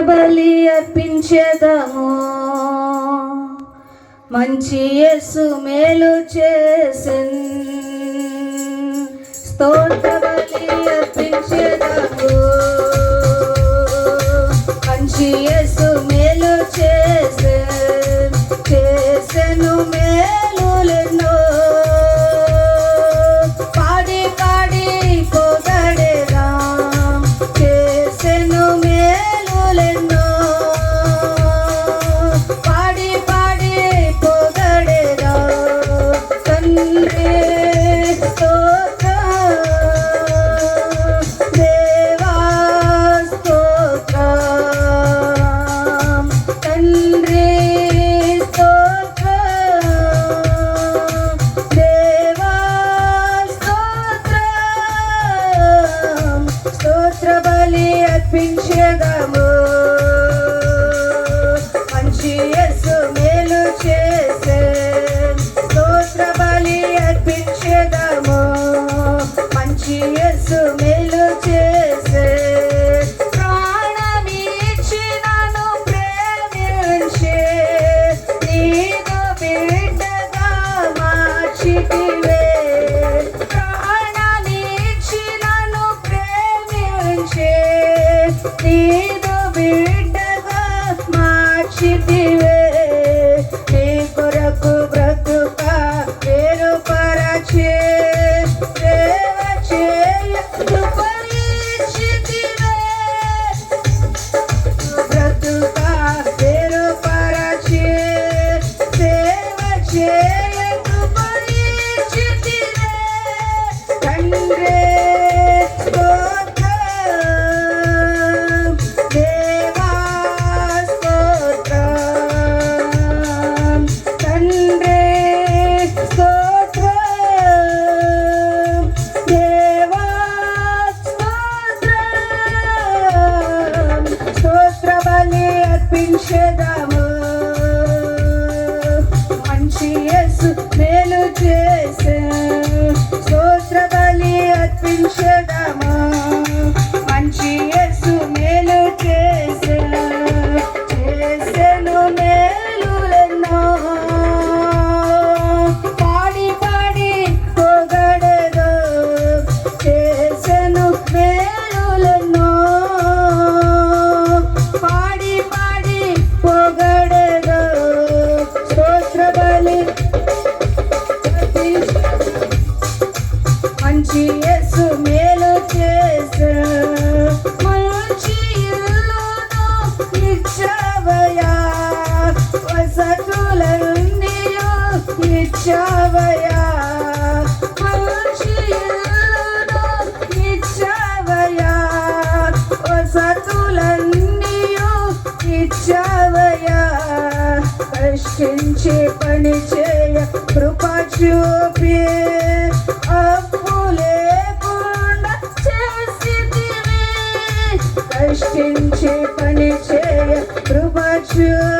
బలి అర్పించేదము. మంచి యస్సు మేలు చేసిన్. Hello. నీదు బిడ్డగా మార్చితివే. నీ కొరకు బ్రతుక వేరు పరచే బ్రతుక వేరు పరచే సేవ చే సమర్పించేదాము మంచి యేసు మేలు చేసే స్తోత్ర బలి అర్పించేదాము. ఇచ్చావయా ఇచ్చావయా వసతులన్నీయు ఇచ్చావయా కష్టించి పని చేయ కృప చూపి. అప్పు లేకుండా చేసి కష్టించి పని చేయ కృప చూపి.